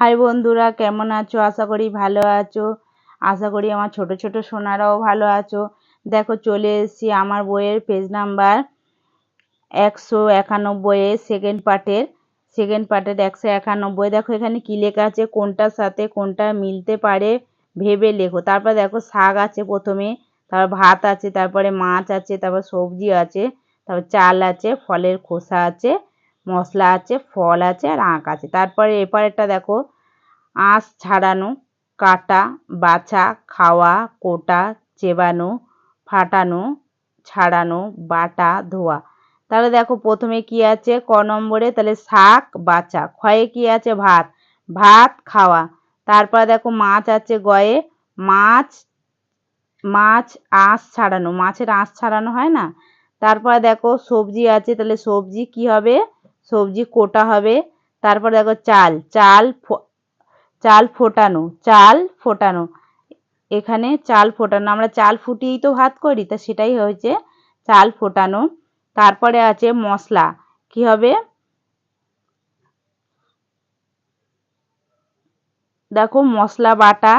High বন্ধুরা, কেমন আছো? আশা করি ভালো আছো। আশা করি আমার ছোট ছোট সোনারাও ভালো আছো। দেখো, চলে এসেছি আমার বইয়ের পেজ নাম্বার একশো একানব্বইয়ের সেকেন্ড পার্টের সেকেন্ড পার্টের একশো একানব্বই দেখো, এখানে কী লেখা আছে? কোনটার সাথে কোনটা মিলতে পারে ভেবে লেখো। তারপর দেখো, শাক আছে প্রথমে, তারপর ভাত আছে, তারপরে মাছ আছে, তারপর সবজি আছে, তারপর চাল আছে, ফলের খোসা আছে। মশলা আছে, ফল আছে আর আঁক আছে। তারপরে এপারেরটা দেখো, আঁশ ছাড়ানো, কাটা, বাছা, খাওয়া, কোটা, চেবানো, ফাটানো, ছাড়ানো, বাটা, ধোয়া। তাহলে দেখো প্রথমে কি আছে, ক নম্বরে তাহলে শাক, বাছা। ক্ষয়ে কি আছে, ভাত। ভাত, খাওয়া। তারপর দেখো মাছ আছে গয়ে, মাছ মাছ, আঁশ ছাড়ানো। মাছের আঁশ ছাড়ানো হয় না? তারপর দেখো সবজি আছে, তাহলে সবজি কি হবে? সবজি কোটা হবে, তারপর দেখো চাল চাল চাল ফোটানো চাল ফোটানো। এখানে চাল ফোটানো, আমরা চাল ফুটিয়েই তো ভাত করি, তা সেটাই হয়েছে চাল ফোটানো। তারপরে আছে মশলা, কি হবে? দেখো মশলা বাটা।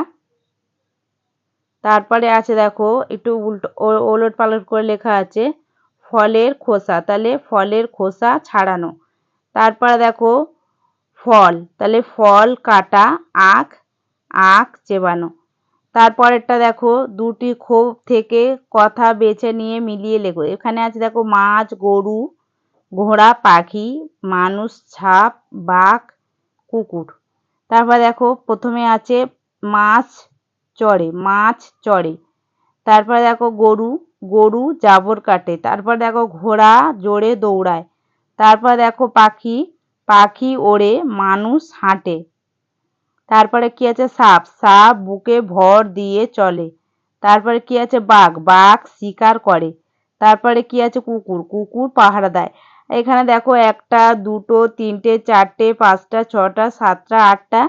তারপরে আছে দেখো একটু উল্টো ওলট পালট করে লেখা আছে, ফলের খোসা, তাহলে ফলের খোসা ছাড়ানো। তারপরে দেখো ফল, তাহলে ফল, কাটা, আখ আখ, চেবানো। তারপরেরটা দেখো দুটি ক্ষোভ থেকে কথা বেছে নিয়ে মিলিয়ে লেখো। এখানে আছে দেখো মাছ, গরু, ঘোড়া, পাখি, মানুষ ছাপ বাঘ, কুকুর। তারপর দেখো প্রথমে আছে মাছ চড়ে মাছ চড়ে। তারপর দেখো গরু গরু জাবর কাটে। তারপর দেখো ঘোড়া জোরে দৌড়ায়। তারপর দেখো পাখি পাখি ওড়ে, মানুষ হাঁটে। তারপরে কি আছে? সাপ। সাপ বুকে ভর দিয়ে চলে। তারপরে কি আছে? বাঘ। বাঘ শিকার করে। তারপরে কি আছে? কুকুর। কুকুর পাহারা দেয়। এখানে দেখো একটা, দুটো, তিনটে, চারটে, পাঁচটা, ছটা, সাতটা, আটটা।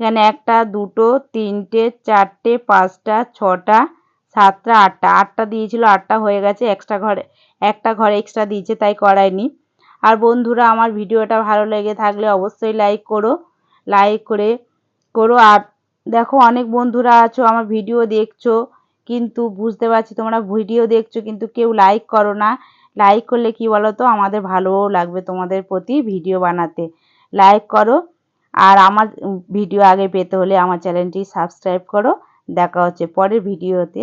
এখানে একটা, দুটো, তিনটে, চারটে, পাঁচটা, ছটা, সাতটা, আটটা। আটটা দিয়েছিল, আটটা হয়ে গেছে। এক্সট্রা ঘরে, একটা ঘরে এক্সট্রা দিয়েছে, তাই করায়নি। আর বন্ধুরা, আমার ভিডিওটা ভালো লেগে থাকলে অবশ্যই লাইক করো লাইক করে করো। আর দেখো, অনেক বন্ধুরা আছো, আমার ভিডিও দেখছ, কিন্তু বুঝতে পারছি তোমরা ভিডিও দেখছ, কিন্তু কেউ লাইক করো না। লাইক করলে কি বলো তো আমাদের ভালোও লাগবে তোমাদের প্রতি ভিডিও বানাতে। লাইক করো, আর আমার ভিডিও আগে পেতে হলে আমার চ্যানেলটি সাবস্ক্রাইব করো। দেখা হচ্ছে পরের ভিডিওতে।